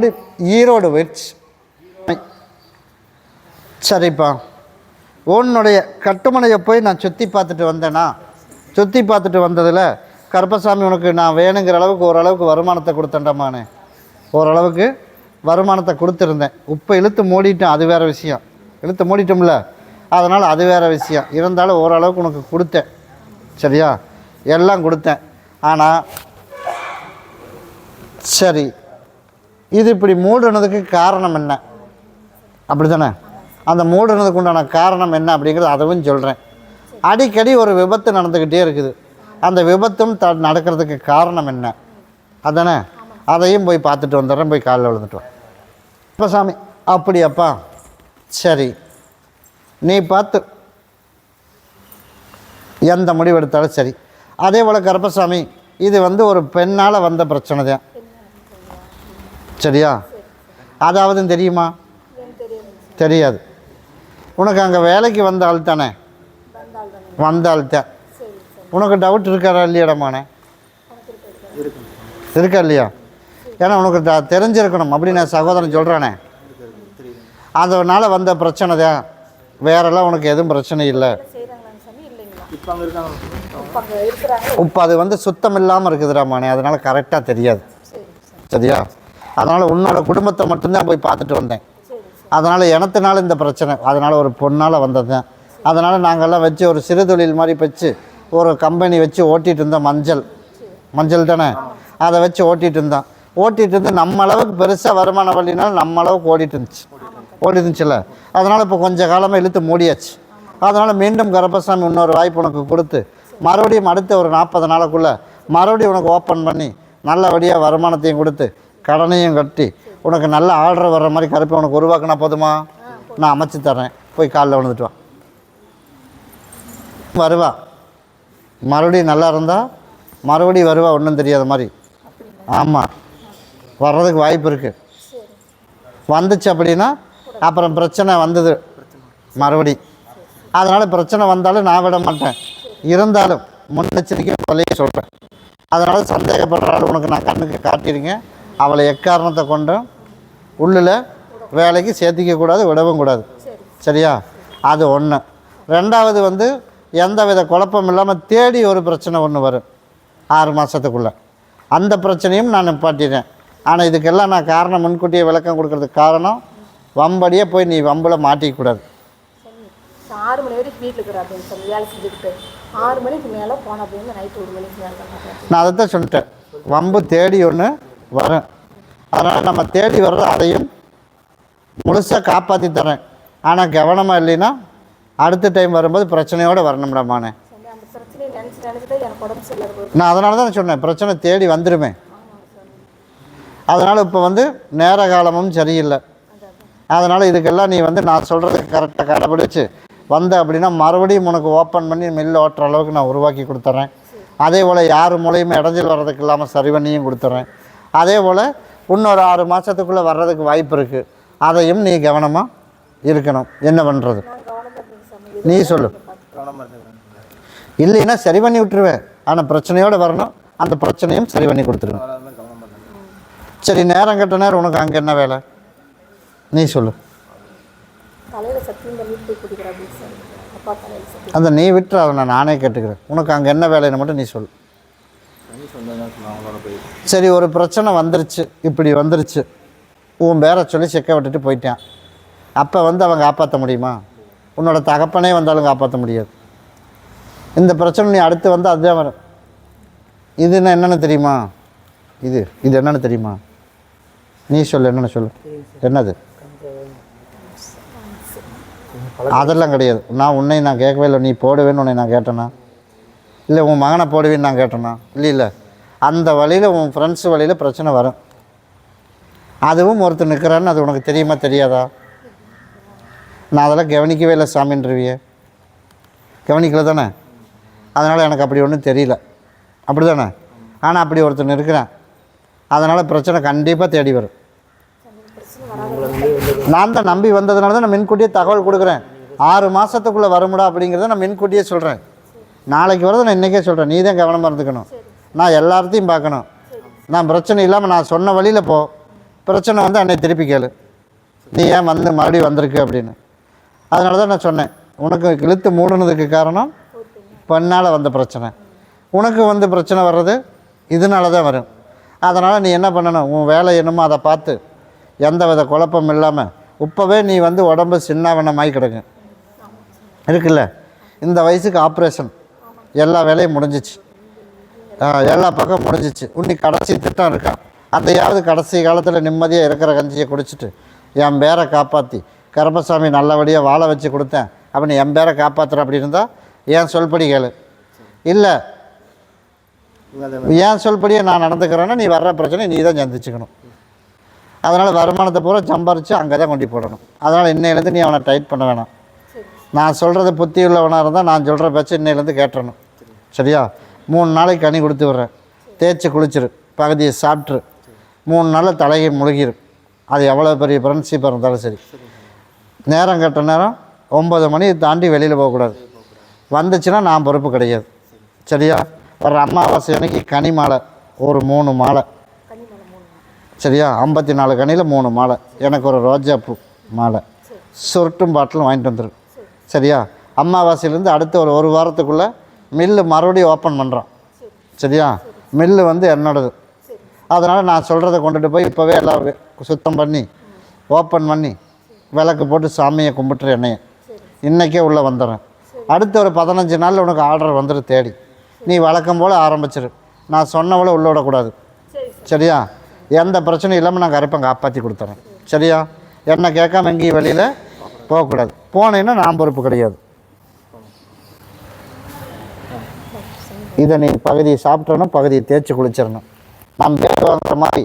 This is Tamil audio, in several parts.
அப்படி ஈரோடு வெட்ஸ் சரிப்பா. உன்னுடைய கட்டுமனையை போய் நான் சுற்றி பார்த்துட்டு வந்தேன்னா சுற்றி பார்த்துட்டு வந்ததில் கருப்பசாமி உனக்கு நான் வேணுங்கிற அளவுக்கு ஓரளவுக்கு வருமானத்தை கொடுத்தேன்டம்மானே ஓரளவுக்கு வருமானத்தை கொடுத்துருந்தேன். இப்போ இழுத்து மூடிட்டேன் அது வேறு விஷயம். இழுத்து மூடிட்டோம்ல அதனால் அது வேறு விஷயம். இருந்தாலும் ஓரளவுக்கு உனக்கு கொடுத்தேன். சரியா? எல்லாம் கொடுத்தேன். ஆனால் சரி. இது இப்படி மூடுனதுக்கு காரணம் என்ன? அப்படி தானே அந்த மூடுனதுக்கு உண்டான காரணம் என்ன அப்படிங்கிறது அதுவும் சொல்கிறேன் அடிக்கடி ஒரு விபத்து நடந்துக்கிட்டே இருக்குது. அந்த விபத்தும் த நடக்கிறதுக்கு காரணம் என்ன? அதானே? அதையும் போய் பார்த்துட்டு வந்துடுறேன். போய் காலில் விழுந்துட்டு அப்போ சாமி அப்படியாப்பா? சரி. நீ பார்த்து. எந்த முடிவு எடுத்தாலும் சரி. அதே போல் கருப்பசாமி இது வந்து ஒரு பெண்ணால் வந்த பிரச்சனை தான். சரியா? அதாவது தெரியுமா? தெரியாது. உனக்கு அங்கே வேலைக்கு வந்த ஆள் தானே? வந்த ஆள் தான் உனக்கு டவுட் இருக்காரா இல்லையடமானே இருக்கா இல்லையா? ஏன்னா உனக்கு த- தெரிஞ்சிருக்கணும் அப்படின்னு நான் சகோதரன் சொல்கிறானே அதனால் வந்த பிரச்சனை தான். வேறெல்லாம் உனக்கு எதுவும் பிரச்சனை இல்லை. இப்போ அது வந்து சுத்தம் இல்லாமல் இருக்குதுடாமானே அதனால் கரெக்டாக தெரியாது. சரியா? அதனால் உன்னோட குடும்பத்தை மட்டும்தான் போய் பார்த்துட்டு வந்தேன். அதனால் இனத்தினால இந்த பிரச்சனை அதனால் ஒரு பொண்ணால் வந்தது தான். அதனால் நாங்கள்லாம் வச்சு ஒரு சிறு தொழில் மாதிரி வச்சு ஒரு கம்பெனி வச்சு ஓட்டிகிட்டு இருந்தோம் மஞ்சள். மஞ்சள் தானே? அதை வச்சு ஓட்டிகிட்டு இருந்தோம். ஓட்டிகிட்டு இருந்து நம்ம அளவுக்கு பெருசாக வருமான வழினாலும் நம்ம அளவுக்கு ஓடிட்டு இருந்துச்சு. ஓடிட்டு இருந்துச்சுல்ல? அதனால் இப்போ கொஞ்சம் காலமாக இழுத்து மூடியாச்சு. அதனால் மீண்டும் கருப்பசாமி இன்னொரு வாய்ப்பு உனக்கு கொடுத்து மறுபடியும் அடுத்த ஒரு நாற்பது நாளுக்குள்ளே மறுபடியும் உனக்கு ஓப்பன் பண்ணி நல்லபடியாக வருமானத்தையும் கொடுத்து கடனையும் கட்டி உனக்கு நல்ல ஆர்டர் வர்ற மாதிரி கருப்பை உனக்கு உருவாக்கினா போதுமா? நான் அமைச்சு தரேன் போய் காலைல விழுந்துட்டு வா. வருவா. மறுபடியும் நல்லா இருந்தால் மறுபடியும் வருவா. ஒன்றும் தெரியாத மாதிரி. ஆமாம் வர்றதுக்கு வாய்ப்பு இருக்குது வந்துச்சு அப்படின்னா அப்புறம் பிரச்சனை வந்தது. மறுபடி. அதனால் பிரச்சனை வந்தாலும் நான் விட மாட்டேன். இருந்தாலும் முன்னெச்சரிக்கை பள்ளியை சொல்கிறேன் அதனால் சந்தேகப்படுற உனக்கு நான் கண்ணுக்கு காட்டியிருக்கேன். அவளை எக்காரணத்தை கொண்டும் உள்ளில் வேலைக்கு சேர்த்திக்க கூடாது விடவும் கூடாது. சரியா? அது ஒன்று ரெண்டாவது வந்து எந்த வித குழப்பம் இல்லாமல் தேடி ஒரு பிரச்சனை ஒன்று வரும் ஆறு மாதத்துக்குள்ளே அந்த பிரச்சனையும் நான் நிப்பாட்டிடுறேன் ஆனால் இதுக்கெல்லாம் நான் காரணம் முன்கூட்டியே விளக்கம் கொடுக்கறதுக்கு காரணம் வம்படியே போய் நீ வம்பில் மாட்டிக்கக்கூடாது சாமி ஆறு மணி வரைக்கும் வீட்டில் இருக்கிற அப்படின்னு சொல்லி வேலை செஞ்சுக்கிட்டு ஆறு மணிக்கு மேலே போன அப்படின்னு நைட்டு ஒரு மணிக்கு மேலே நான் அதை தான் சொல்லிட்டேன். வம்பு தேடி ஒன்று வரும் அதனால் நம்ம தேடி வர்றது அதையும் முழுசாக காப்பாற்றி தரேன். ஆனால் கவனமாக இல்லைன்னா அடுத்த டைம் வரும்போது பிரச்சனையோடு வரணும்டாமானே. நான் அதனால தான் சொன்னேன் பிரச்சனை தேடி வந்துடுமே அதனால் இப்போ வந்து நேர காலமும் சரியில்லை. அதனால் இதுக்கெல்லாம் நீ வந்து நான் சொல்கிறத கரெக்டாக கடைபிடிச்சு வந்த அப்படின்னா மறுபடியும் உனக்கு ஓப்பன் பண்ணி மில் ஓட்டுற அளவுக்கு நான் உருவாக்கி கொடுத்துட்றேன் அதே போல் யார் மூலையுமே இடைஞ்சல் வர்றதுக்கு இல்லாமல் சரி பண்ணியும் கொடுத்துட்றேன் அதே போல் இன்னொரு ஆறு மாதத்துக்குள்ளே வர்றதுக்கு வாய்ப்பு இருக்குது அதையும் நீ கவனமாக இருக்கணும். என்ன பண்ணுறது நான் நீ சொல்லு. இல்லைன்னா சரி பண்ணி விட்டுருவேன் ஆனால் பிரச்சனையோடு வரணும். அந்த பிரச்சனையும் சரி பண்ணி கொடுத்துருவேன். சரி நேரம் கெட்ட நேரம் உனக்கு அங்கே என்ன வேலை? நீ சொல்லு. அந்த நீ விட்டு அவனை நானே கேட்டுக்கிறேன். உனக்கு அங்கே என்ன வேலைன்னு மட்டும் நீ சொல்லு. சரி ஒரு பிரச்சனை வந்துருச்சு. இப்படி வந்துருச்சு. உன் பேரை சொல்லி செக்க விட்டுட்டு போயிட்டான். அப்போ வந்து அவன் காப்பாற்ற முடியுமா? உன்னோட தகப்பனே வந்தாலும் காப்பாற்ற முடியாது. இந்த பிரச்சனை நீ அடுத்து வந்து அதுதான் வரும். இது என்ன என்னென்னு தெரியுமா? இது இது என்னென்னு தெரியுமா? நீ சொல்லு என்னென்னு சொல்லு. என்னது? அதெல்லாம் கிடையாது. நான் உன்னை நான் கேட்கவே இல்லை. நீ போடுவேன்னு உன்னை நான் கேட்டேனா? இல்லை உன் மகனை போடுவேன்னு நான் கேட்டேனா? இல்லை இல்லை. அந்த வழியில் உன் ஃப்ரெண்ட்ஸ் வழியில் பிரச்சனை வரும். அதுவும் ஒருத்தர் நிற்கிறான்னு அது உனக்கு தெரியுமா தெரியாதா? நான் அதெல்லாம் கவனிக்கவே இல்லை சாமின்றவிய. கவனிக்கல தானே? அதனால் எனக்கு அப்படி ஒன்றும் தெரியல. அப்படி தானே ஆனால் அப்படி ஒருத்தன் இருக்கிறேன் அதனால் பிரச்சனை கண்டிப்பாக தேடி வரும். நான் தான் நம்பி வந்ததுனால தான் நான் முன்கூட்டியே தகவல் கொடுக்குறேன். ஆறு மாதத்துக்குள்ளே வரும்டா அப்படிங்கிறத நான் முன்கூட்டியே சொல்கிறேன் நாளைக்கு வரதை நான் இன்றைக்கே சொல்கிறேன் நீ தான் கவனமாக இருந்துக்கணும். நான் எல்லாத்தையும் பார்க்கணும். நான் பிரச்சனை இல்லாமல் நான் சொன்ன வழியில் போ. பிரச்சனை வந்து அன்னை திருப்பி கேளு. நீ ஏன் வந்து மறுபடியும் வந்திருக்கு அப்படின்னு. அதனால தான் நான் சொன்னேன். உனக்கு இழுத்து மூடுனதுக்கு காரணம் பெண்ணால் வந்த பிரச்சனை. உனக்கு வந்து பிரச்சனை வர்றது இதனால தான் வரும். அதனால் நீ என்ன பண்ணணும்? உன் வேலை என்னமோ அதை பார்த்து எந்த வித குழப்பம் இல்லாமல் இப்போவே நீ வந்து உடம்பு சின்னாவனமாகி கிடக்கு. இருக்குல்ல? இந்த வயசுக்கு ஆப்ரேஷன் எல்லா வேலையும் முடிஞ்சிச்சு. எல்லா பக்கம் முடிஞ்சிச்சு. இன்னி கடைசி திட்டம் இருக்கா? அதையாவது கடைசி காலத்தில் நிம்மதியாக இருக்கிற கஞ்சியை குடிச்சிட்டு என் பேரை காப்பாற்றி கருப்பசாமி நல்லபடியாக வாழ வச்சு கொடுத்தேன். அப்படின்னு என் பேரை காப்பாற்றுற அப்படி இருந்தால் ஏன் சொல்படி கேளு. இல்லை ஏன் சொல்படியே நான் நடந்துக்கிறேன்னா நீ வர்ற பிரச்சனை நீ தான் சந்திச்சுக்கணும். அதனால் வருமானத்தை பூரா சம்பாரித்து அங்கே தான் கொண்டு போடணும். அதனால் இன்னையிலேருந்து நீ அவனை டைட் பண்ண வேணாம். நான் சொல்கிறது புத்தி உள்ளவனாக இருந்தால் நான் சொல்கிற பேச்சு இன்னையிலேருந்து கேட்டணும் சரியா? மூணு நாளைக்கு கனி கொடுத்து விட்றேன் தேய்ச்சி குளிச்சிரு பகுதியை சாப்பிட்ரு மூணு நாளில் தலையை முழுகிரு. அது எவ்வளோ பெரிய ஃப்ரெண்ட்ஷிப்பாக இருந்தாலும் சரி. நேரம் கட்ட நேரம் ஒம்பது மணி தாண்டி வெளியில் போகக்கூடாது. வந்துச்சுன்னா நான் பொறுப்பு கிடையாது. சரியா? ஒரு அமாவாசை அன்னைக்கு கனி மாலை ஒரு மூணு மாலை. சரியா? ஐம்பத்தி நாலு கனியில் மூணு மாலை. எனக்கு ஒரு ரோஜா பூ மாலை. சொருட்டும் பாட்டிலும் வாங்கிட்டு வந்துடும் சரியா? அமாவாசையிலேருந்து அடுத்த ஒரு ஒரு வாரத்துக்குள்ளே மில்லு மறுபடியும் ஓப்பன் பண்ணுறோம் சரியா? மில்லு வந்து என்னோடது. அதனால் நான் சொல்கிறத கொண்டுட்டு போய் இப்போவே எல்லாம் சுத்தம் பண்ணி ஓப்பன் பண்ணி விளக்கு போட்டு சாமியை கும்பிட்டுரு என்னைய. இன்றைக்கே உள்ளே வந்துடுறேன். அடுத்த ஒரு பதினஞ்சு நாளில் உனக்கு ஆர்டர் வந்துடு தேடி. நீ வழக்கம் போல் ஆரம்பிச்சிரு. நான் சொன்னவளை உள்ள விடக்கூடாது சரியா? எந்த பிரச்சனையும் இல்லாமல் நான் கருப்பை காப்பாற்றி கொடுத்துறேன். சரியா? என்னை கேட்காம எங்கேயும் வெளியில் போகக்கூடாது. போனேன்னா நான் பொறுப்பு கிடையாது. இதை நீ பகுதியை சாப்பிட்றணும் பகுதியை தேய்ச்சி குளிச்சிடணும் நான் வேலை வாங்குற மாதிரி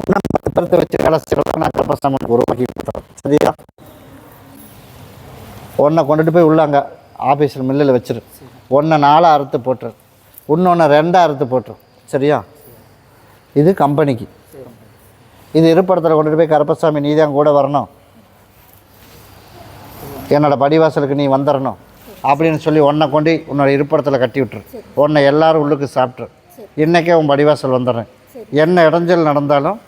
இன்னும் பத்து வச்சு வேலை செய்கிறதா நான் கருப்பசாமனுக்கு உருவாக்கி கொடுத்துறோம். சரியா? ஒன்றை கொண்டுட்டு போய் உள்ள ஆஃபீஸில் மில்லில் வச்சிரு. ஒன்றை நாலாக அறுத்து போட்டுரு. இன்னொன்று ரெண்டாக அறுத்து போட்டுரு. சரியா? இது கம்பெனிக்கு இது இருப்படத்தில் கொண்டுட்டு போய் கருப்பசாமி நீ தான் கூட வரணும். என்னோட படிவாசலுக்கு நீ வந்துடணும் அப்படின்னு சொல்லி உன்னை கொண்டு உன்னோட இருப்பிடத்தில் கட்டி விட்டுரு. உன்னை எல்லாரும் உள்ளுக்கு சாப்பிட்ரு இன்றைக்கே உன் படிவாசல் வந்துடுறேன். என்ன இடைஞ்சல் நடந்தாலும்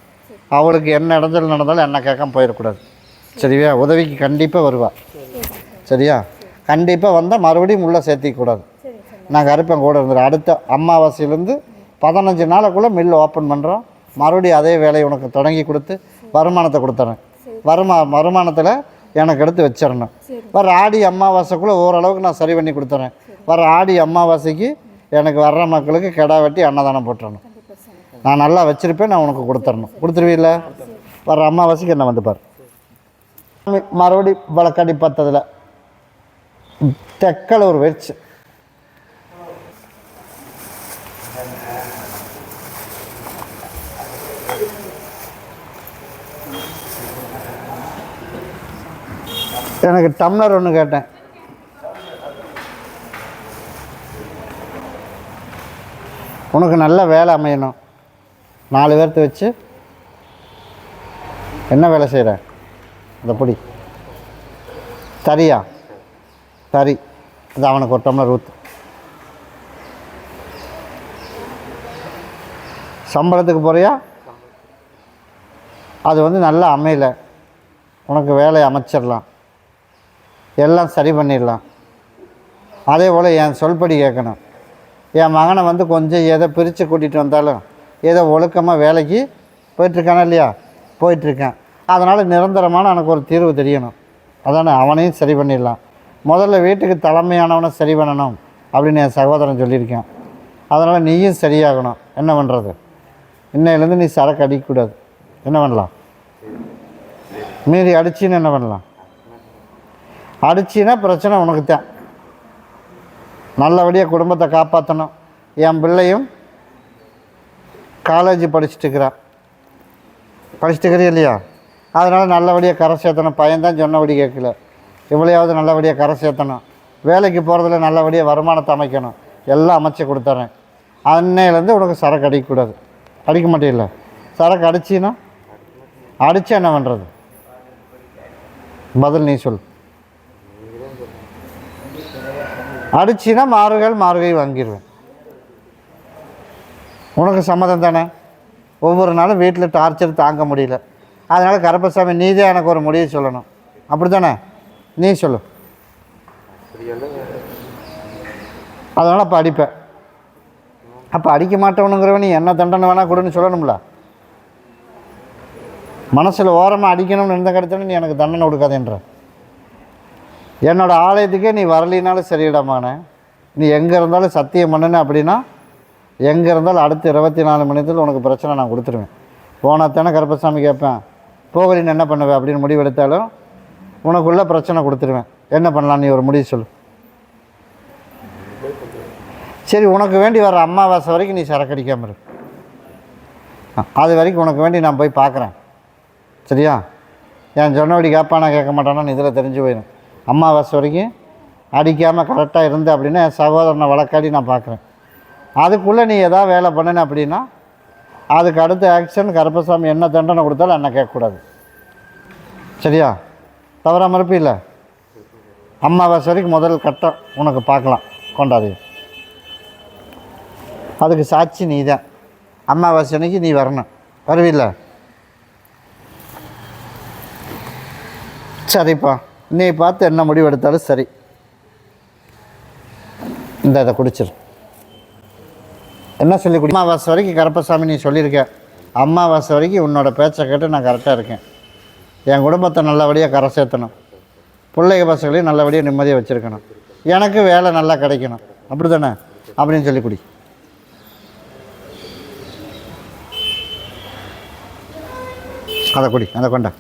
அவளுக்கு என்ன இடைஞ்சல் நடந்தாலும் என்ன கேட்காம போயிடக்கூடாது. சரியா? உதவிக்கு கண்டிப்பாக வருவா. சரியா? கண்டிப்பாக வந்தால் மறுபடியும் உள்ளே சேர்த்திக்கூடாது. நான் கருப்பேன் கூட இருந்துடும் அடுத்த அமாவாசையிலேருந்து பதினஞ்சு நாளைக்குள்ளே மில் ஓப்பன் பண்ணுறோம் மறுபடியும் அதே வேலையை உனக்கு தொடங்கி கொடுத்து வருமானத்தை கொடுத்துறேன். வருமா வருமானத்தில் எனக்கு எடுத்து வச்சிடணும். வர ஆடி அமாவாசைக்குள்ளே ஓரளவுக்கு நான் சரி பண்ணி கொடுத்துறேன். வர ஆடி அமாவாசைக்கு எனக்கு வர்ற மக்களுக்கு கிடா வெட்டி அன்னதானம் போட்டுறணும். நான் நல்லா வச்சுருப்பேன் நான் உனக்கு கொடுத்துடணும் கொடுத்துருவீல்ல? வர அமாவாசைக்கு என்ன வந்து பாரு. மறுபடி வழக்காடி பத்ததில் தெக்கல ஒரு வெச்சு எனக்கு டம்ளர் ஒன்று கேட்டேன். உனக்கு நல்ல வேலை அமையணும். நாலு பேர்த்த வச்சு என்ன வேலை செய்கிற அந்த பொடி. தரியா தரி இது அவனுக்கு ஒரு டம்ளர் ஊற்று சம்பளத்துக்கு போறியா? அது வந்து நல்லா அமையல. உனக்கு வேலையை அமைச்சிடலாம். எல்லாம் சரி பண்ணிடலாம். அதே போல் என் சொல்படி கேட்கணும். என் மகனை வந்து கொஞ்சம் ஏதோ பிரித்து கூட்டிகிட்டு வந்தாலும் ஏதோ ஒழுக்கமாக வேலைக்கு போயிட்டுருக்கானா இல்லையா? போயிட்டுருக்கேன். அதனால் நிரந்தரமான எனக்கு ஒரு தீர்வு தெரியணும். அதானே அவனையும் சரி பண்ணிடலாம். முதல்ல வீட்டுக்கு தலைமையானவனை சரி பண்ணணும் அப்படின்னு என் சகோதரன் சொல்லியிருக்கேன். அதனால் நீயும் சரியாகணும். என்ன பண்ணுறது இன்னையிலேருந்து நீ சரக்கு அடிக்கக்கூடாது. என்ன பண்ணலாம்? மீறி அடிச்சின்னு என்ன பண்ணலாம்? அடிச்சின்னா பிரச்சனை உனக்கு தான். நல்லபடியாக குடும்பத்தை காப்பாற்றணும் என் பிள்ளையும் காலேஜ் படிச்சுட்டுக்கிறான் இருக்கிறா இல்லையா? அதனால் நல்லபடியாக கரை சேர்த்தணும். பையன்தான் சொன்னபடி கேட்கல. இவ்வளையாவது நல்லபடியாக கரை சேர்த்தணும். வேலைக்கு போகிறதுல நல்லபடியாக வருமானத்தை அமைக்கணும். எல்லாம் அமைச்சு கொடுத்துறேன். அன்னையிலேருந்து உனக்கு சரக்கு அடிக்கக்கூடாது. அடிக்க மாட்டேங்கல சரக்கு அடிச்சின்னா அடித்து என்ன பண்ணுறது பதில் நீ சொல். அடிச்சுன்னா மாறுகள் மாறுகை வாங்கிடுவேன் உனக்கு சம்மதம் தானே? ஒவ்வொரு நாளும் வீட்டில் டார்ச்சர் தாங்க முடியல. அதனால் கருப்பசாமி நீ தான் எனக்கு ஒரு முடிவு சொல்லணும். அப்படி தானே நீ சொல்லு. அதனால் அப்போ அடிப்பேன். அப்போ அடிக்க மாட்டவனுங்கிறவன் நீ என்ன தண்டனை வேணால் கொடுன்னு சொல்லணும்ல. மனசில் ஓரமாக அடிக்கணும்னு இருந்த கிடைச்சோன்னு நீ எனக்கு தண்டனை கொடுக்காதேன்ற. என்னோட ஆலயத்துக்கே நீ வரலினாலும் சரியிடமானே நீ எங்கே இருந்தாலும் சத்தியம் பண்ணுன அப்படின்னா எங்கே இருந்தாலும் அடுத்த இருபத்தி நாலு மணி உனக்கு பிரச்சனை நான் கொடுத்துருவேன். போனால் தானே கருப்பசாமி கேட்பேன் போகலின்னு என்ன பண்ணுவேன் அப்படின்னு முடிவு எடுத்தாலும் உனக்குள்ள பிரச்சனை கொடுத்துருவேன். என்ன பண்ணலாம்? நீ ஒரு முடிவு சொல்லு. சரி உனக்கு வேண்டி வர அம்மாவாசை வரைக்கும் நீ சரக்கடிக்காமல் இரு. அது வரைக்கும் உனக்கு வேண்டி நான் போய் பார்க்குறேன். சரியா? என் சொன்னபடி கேட்பானா கேட்க மாட்டானா இதில் தெரிஞ்சு போயிடும் அமாவாசை வரைக்கும் அடிக்காமல் கரெக்டாக இருந்து அப்படின்னா என் சகோதரனை வழக்காடி நான் பார்க்குறேன். அதுக்குள்ளே நீ எதாவது வேலை பண்ணின அப்படின்னா அதுக்கு அடுத்த ஆக்ஷன் கருப்பசாமி என்ன தண்டனை கொடுத்தாலும் என்ன கேட்கக்கூடாது. சரியா? தவறாக மறுப்பு இல்லை. அமாவாசை வரைக்கும் முதல் கட்டம் உனக்கு பார்க்கலாம் கொண்டாது அதுக்கு சாட்சி நீ தான் அமாவாசை அன்னைக்கு நீ வரணும். வருவில்ல? சரிப்பா. நீ பார்த்து என்ன முடிவு எடுத்தாலும் சரி. இந்த இதை குடிச்சிரு. என்ன சொல்லி குடி அமாவாசை வரைக்கும் கருப்பசாமி நீ சொல்லியிருக்க. அமாவாசை வரைக்கும் உன்னோட பேச்சை கேட்டு நான் கரெக்டாக இருக்கேன். என் குடும்பத்தை நல்லபடியாக கரை சேர்த்தணும். பிள்ளைக பசங்களையும் நல்லபடியாக நிம்மதியாக வச்சுருக்கணும். எனக்கு வேலை நல்லா கிடைக்கணும். அப்படி தானே அப்படின்னு சொல்லி குடி. அதை குடி. அதை கொண்டா.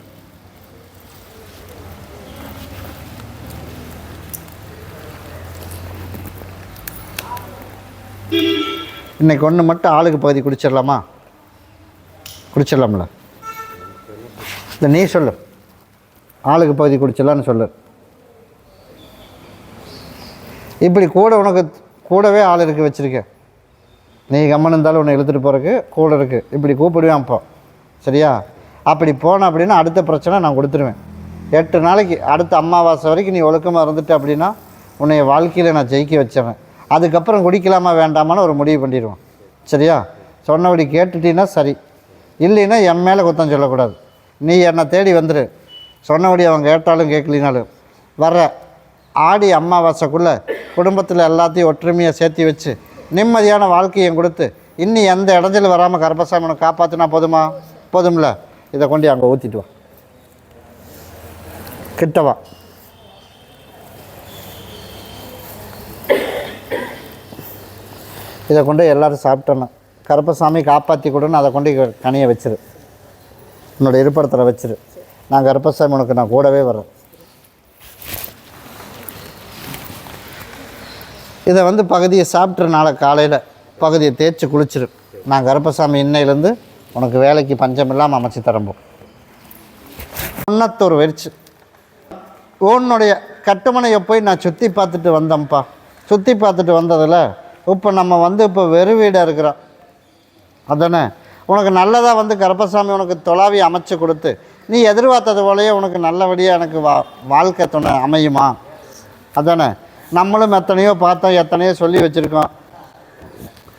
இன்னைக்கு ஒன்று மட்டும் ஆளுக்கு பகுதி குடிச்சிடலாமா? குடிச்சிடலாம்ல. இல்லை நீ சொல்லு. ஆளுக்கு பகுதி குடிச்சிடலான்னு சொல்லு. இப்படி கூட உனக்கு கூடவே ஆள் இருக்கு வச்சுருக்கேன் நீ கம்மன் இருந்தாலும் உன்னை இழுத்துட்டு போகிறக்கு கூட இருக்குது இப்படி கூப்பிடுவேன் அப்போ. சரியா? அப்படி போன அப்படின்னா அடுத்த பிரச்சனை நான் கொடுத்துருவேன். எட்டு நாளைக்கு அடுத்த அமாவாசை வரைக்கும் நீ ஒழுக்கமாக இருந்துட்ட அப்படின்னா உன்னைய வாழ்க்கையில் நான் ஜெயிக்க வச்சிடுறேன். அதுக்கப்புறம் குடிக்கலாமா வேண்டாமான்னு ஒரு முடிவு பண்ணிடுவோம். சரியா? சொன்னபடி கேட்டுட்டீங்கன்னா சரி. இல்லைன்னா என் மேலே குத்தம் சொல்லக்கூடாது. நீ என்னை தேடி வந்துடு சொன்னபடி அவன் கேட்டாலும் கேட்கலினாலும். வர்ற ஆடி அம்மாவாசைக்குள்ளே குடும்பத்தில் எல்லாத்தையும் ஒற்றுமையாக சேர்த்து வச்சு நிம்மதியான வாழ்க்கையை கொடுத்து இன்னி எந்த இடத்துல வராமல் கருப்பசாமி காப்பாற்றினா போதுமா? போதும்ல? இதை கொண்டு அங்கே ஊற்றிட்டு வா. கிட்டவா இதை கொண்டு எல்லோரும் சாப்பிட்டணும். கருப்பசாமி காப்பாற்றி கொடுன்னு அதை கொண்டு கனியை வச்சிரு. உன்னோட இருப்பிடத்தில் வச்சிரு. நான் கருப்பசாமி உனக்கு நான் கூடவே வர்றேன். இதை வந்து பகுதியை சாப்பிட்ற நாளை காலையில் பகுதியை தேய்ச்சி குளிச்சிரு. நான் கருப்பசாமி இன்னையிலேருந்து உனக்கு வேலைக்கு பஞ்சம் இல்லாமல் அமைச்சு தரம்போம். உன்னத்தொரு வெறிச்சு. உன்னுடைய கட்டுமனையை போய் நான் சுற்றி பார்த்துட்டு வந்தேன்ப்பா. சுற்றி பார்த்துட்டு வந்ததில் இப்போ நம்ம வந்து இப்போ வெறு வீடாக இருக்கிறோம். அதானே? உனக்கு நல்லதாக வந்து கருப்பசாமி உனக்கு தொலாவி அமைச்சு கொடுத்து நீ எதிர்பார்த்தது போலயே உனக்கு நல்லபடியாக எனக்கு வா வாழ்க்கை துணை அமையுமா? அதானே? நம்மளும் எத்தனையோ பார்த்தோம் எத்தனையோ சொல்லி வச்சுருக்கோம்.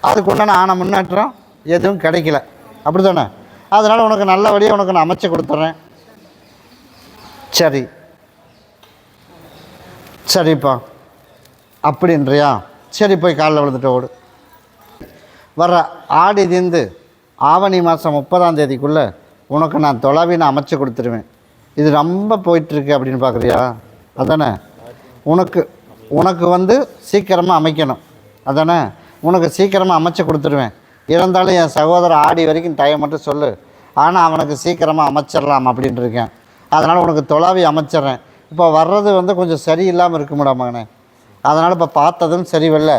அதுக்குண்டான ஆன முன்னேற்றம் எதுவும் கிடைக்கல. அப்படி தானே அதனால் உனக்கு நல்லபடியாக உனக்கு நான் அமைச்சு கொடுத்துட்றேன் சரி. சரிப்பா. அப்படின்றியா? சரி போய் காலைல விழுந்துட்டு ஓடு. வர்ற ஆடி தீந்து ஆவணி மாதம் முப்பதாம் தேதிக்குள்ளே உனக்கு நான் தொலைவி நான் அமைச்சு கொடுத்துருவேன். இது ரொம்ப போயிட்டுருக்கு அப்படின்னு பார்க்குறியா? அதானே? உனக்கு உனக்கு வந்து சீக்கிரமாக அமைக்கணும். அதானே? உனக்கு சீக்கிரமாக அமைச்சு கொடுத்துருவேன். இருந்தாலும் என் சகோதரன் ஆடி வரைக்கும் டைம் மட்டும் சொல்லு. ஆனால் அவனுக்கு சீக்கிரமாக அமைச்சிடலாம் அப்படின்ட்டு இருக்கேன். அதனால் உனக்கு தொலாவி அமைச்சிட்றேன். இப்போ வர்றது வந்து கொஞ்சம் சரியில்லாமல் இருக்குமாடா மகனே? அதனால் இப்போ பார்த்ததும் சரி வரல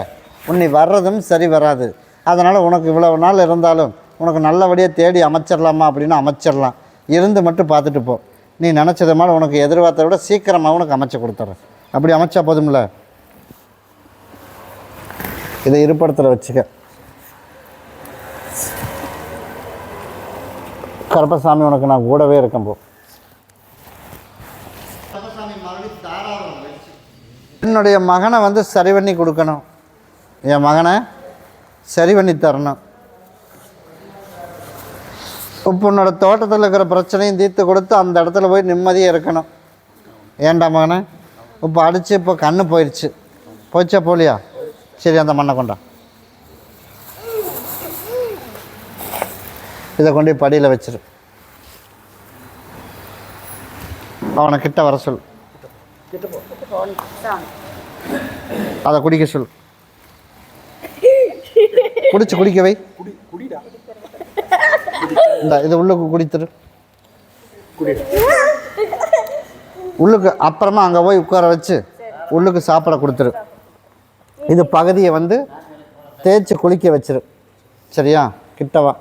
உன்னை வர்றதும் சரி வராது. அதனால் உனக்கு இவ்வளவு நாள் இருந்தாலும் உனக்கு நல்லபடியாக தேடி அமைச்சிடலாமா அப்படின்னு அமைச்சிடலாம் இருந்து மட்டும் பார்த்துட்டு போ. நீ நினச்சது மாதிரி உனக்கு எதிர்பார்த்த விட சீக்கிரமாக உனக்கு அமைச்சு கொடுத்துட்றேன் அப்படி அமைச்சா போதும்ல? இதை இருப்படத்தில் வச்சுக்க. கருப்பசாமி உனக்கு நான் கூடவே இருக்கேன் போ. என்னுடைய மகனை வந்து சரி பண்ணி கொடுக்கணும். என் மகனை சரி பண்ணி தரணும். இப்போ உன்னோட தோட்டத்தில் இருக்கிற பிரச்சனையும் தீர்த்து கொடுத்து அந்த இடத்துல போய் நிம்மதியாக இருக்கணும். ஏன்டா மகனே? இப்போ அடித்து இப்போ கண்ணு போயிடுச்சு போச்சா போலியா? சரி அந்த மண்ணை கொண்டா. இதை கொண்டு படியில் வச்சிரு. அவனை கிட்ட வர சொல்லு. அதை குடிக்க சொல். குடிச்சு குடிக்க வை. குடி குடிடா. இந்த இது உள்ளுக்கு குடித்துரு. உள்ளுக்கு அப்புறமா அங்கே போய் உட்கார வச்சு உள்ளுக்கு சாப்பிட கொடுத்துரு. இது பகுதியை வந்து தேய்ச்சி குளிக்க வச்சிரு. சரியா? கிட்டவா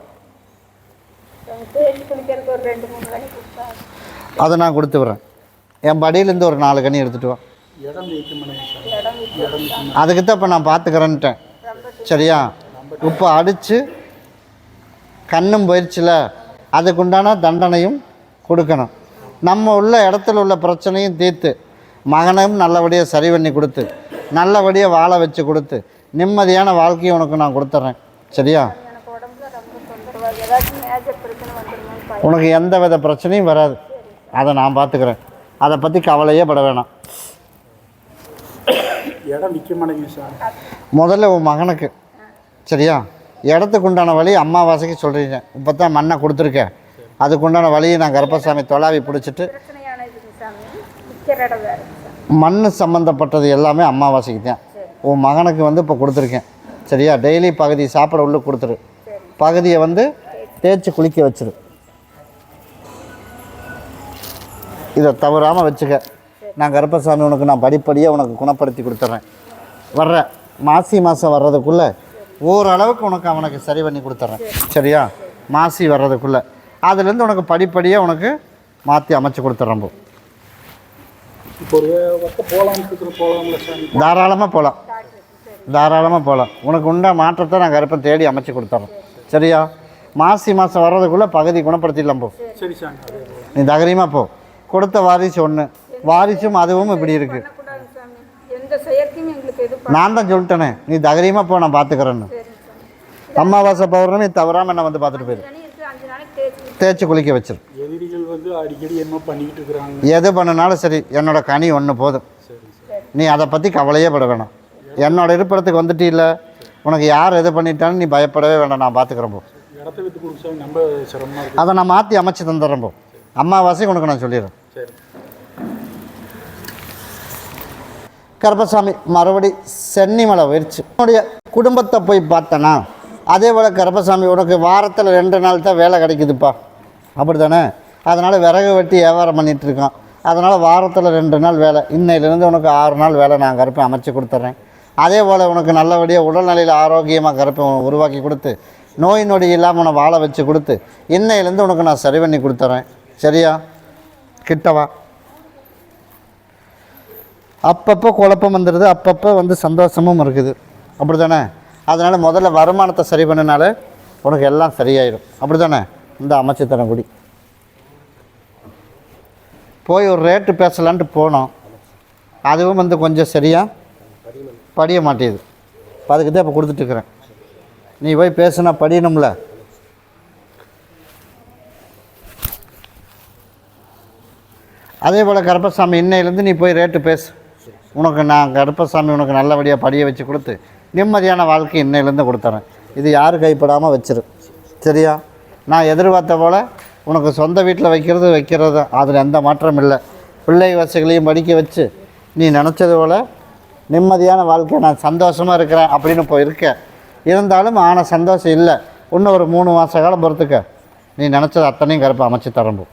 அதை நான் கொடுத்து விட்றேன். என் படியிலேருந்து ஒரு நாலு கனி எடுத்துகிட்டு வா. அதுக்கு தான் இப்போ நான் பார்த்துக்கிறேன்ட்டேன் சரியா? இப்போ அடித்து கண்ணும் போயிடுச்சுல அதுக்குண்டான தண்டனையும் கொடுக்கணும். நம்ம உள்ள இடத்துல உள்ள பிரச்சனையும் தீர்த்து மகனையும் நல்லபடியாக சரி பண்ணி கொடுத்து நல்லபடியாக வாழ வச்சு கொடுத்து நிம்மதியான வாழ்க்கையை உனக்கு நான் கொடுத்துட்றேன் சரியா? உனக்கு எந்த வித பிரச்சனையும் வராது. அதை நான் பார்த்துக்கிறேன் அதை பற்றி கவலையே பட வேணாம். இடம் சார். முதல்ல உன் மகனுக்கு சரியா? இடத்துக்கு உண்டான வழி அம்மாவாசைக்கு சொல்கிறீங்க இப்போ தான் மண்ணை கொடுத்துருக்கேன் அதுக்குண்டான வழியை நான் கருப்பசாமி தொலாவி பிடிச்சிட்டு மண் சம்மந்தப்பட்டது எல்லாமே அம்மாவாசைக்கு தான். உன் மகனுக்கு வந்து இப்போ கொடுத்துருக்கேன். சரியா? டெய்லி பகுதி சாப்பிட உள்ள கொடுத்துரு. பகுதியை வந்து தேய்ச்சி குளிக்க வச்சிரு. இதை தவறாமல் வச்சுக்க. நான் கருப்பசாமி உனக்கு நான் படிப்படியாக உனக்கு குணப்படுத்தி கொடுத்துட்றேன் வர்ற மாசி மாதம் வர்றதுக்குள்ளே ஓரளவுக்கு உனக்கு அவனுக்கு சரி பண்ணி கொடுத்துட்றேன் சரியா? மாசி வர்றதுக்குள்ளே. அதுலேருந்து உனக்கு படிப்படியாக உனக்கு மாற்றி அமைச்சு கொடுத்துட்றேன் போ. தாராளமாக போகலாம் தாராளமாக போகலாம் உனக்கு உண்ட மாற்றத்தை நான் கருப்பை தேடி அமைச்சு கொடுத்துட்றேன் சரியா? மாசி மாதம் வர்றதுக்குள்ளே பகுதி குணப்படுத்திடலாம் போ. சரி அதே நீ தைரியமாக போ. கொடுத்த வாரிசு ஒன்று வாரிசும் அதுவும் இப்படி இருக்குது பண்ணக்கூடாது சாமி எந்த செயற்கையும் எங்களுக்கு எது பண்ண நான் தான் சொல்லிட்டேனே. நீ தைரியமாக போ நான் பார்த்துக்கிறேன்னு அமாவாசை பௌர்ணமி தவறாமல் என்ன வந்து பார்த்துட்டு போயிரு. தனி இருக்குது அஞ்சு நாளைக்கு தேய்ச்சி தேய்ச்சி குளிக்க வச்சிரு. எது பண்ணினாலும் சரி என்னோட கனி ஒன்று போதும். சரி சார். நீ அதை பற்றி கவலையே பட வேணாம். என்னோட இருப்பிடத்துக்கு வந்துட்டு இல்லை உனக்கு யார் எது பண்ணிட்டாலும் நீ பயப்படவே வேண்டாம். நான் பார்த்துக்கிறேன் போ. அதை நான் மாற்றி அமைச்சு தந்துடுறேன் போ. அமாவாசை உனக்கு நான் சொல்லிடுறேன். சரி கருப்பசாமி மறுபடி சென்னிமலை போயிடுச்சு உன்னுடைய குடும்பத்தை போய் பார்த்தனா அதே போல் கருப்பசாமி உனக்கு வாரத்தில் ரெண்டு நாள் தான் வேலை கிடைக்குதுப்பா. அப்படி தானே அதனால் விறகு வெட்டி வியாபாரம் பண்ணிகிட்ருக்கான் அதனால் வாரத்தில் ரெண்டு நாள் வேலை. இன்னையிலேருந்து உனக்கு ஆறு நாள் வேலை நான் கருப்பை அமைச்சு கொடுத்துட்றேன். அதே போல் உனக்கு நல்லபடியாக உடல்நிலையில் ஆரோக்கியமாக கருப்பை உருவாக்கி கொடுத்து நோய் நொடி இல்லாமல் உன்னை வாழ வச்சு கொடுத்து இன்னையிலேருந்து உனக்கு நான் சரி பண்ணி கொடுத்துட்றேன். சரியா? கிட்டவா? அப்பப்போ குழப்பம் வந்துடுது அப்பப்போ வந்து சந்தோஷமும் இருக்குது. அப்படி தானே அதனால் முதல்ல வருமானத்தை சரி பண்ணினால உனக்கு எல்லாம் சரியாயிடும் அப்படி தானே இந்த அமைச்சு தரங்குடி போய் ஒரு ரேட்டு பேசலான்ட்டு போனோம். அதுவும் வந்து கொஞ்சம் சரியாக படிய மாட்டேது. அதுக்கு தான் இப்போ கொடுத்துட்ருக்குறேன் நீ போய் பேசுனா படியணும்ல? அதே போல் கருப்பசாமி இன்னையிலேருந்து நீ போய் ரேட்டு பேசு. உனக்கு நான் கருப்பசாமி உனக்கு நல்லபடியாக படிய வச்சு கொடுத்து நிம்மதியான வாழ்க்கை இன்னையிலேருந்து கொடுத்துறேன். இது யார் கைப்படாமல் வச்சிரு. சரியா? நான் எதிர்பார்த்த போல் உனக்கு சொந்த வீட்டில் வைக்கிறது வைக்கிறது தான். அதில் எந்த மாற்றமும் இல்லை. பிள்ளை வசதிகளையும் படிக்க வச்சு நீ நினச்சது போல் நிம்மதியான வாழ்க்கை நான் சந்தோஷமாக இருக்கிறேன் அப்படின்னு இப்போ இருக்க. இருந்தாலும் ஆனால் சந்தோஷம் இல்லை. இன்னும் ஒரு மூணு மாத காலம் பொறுத்துக்க. நீ நினச்சது அத்தனையும் கருப்பை அமைச்சு தரம்போ.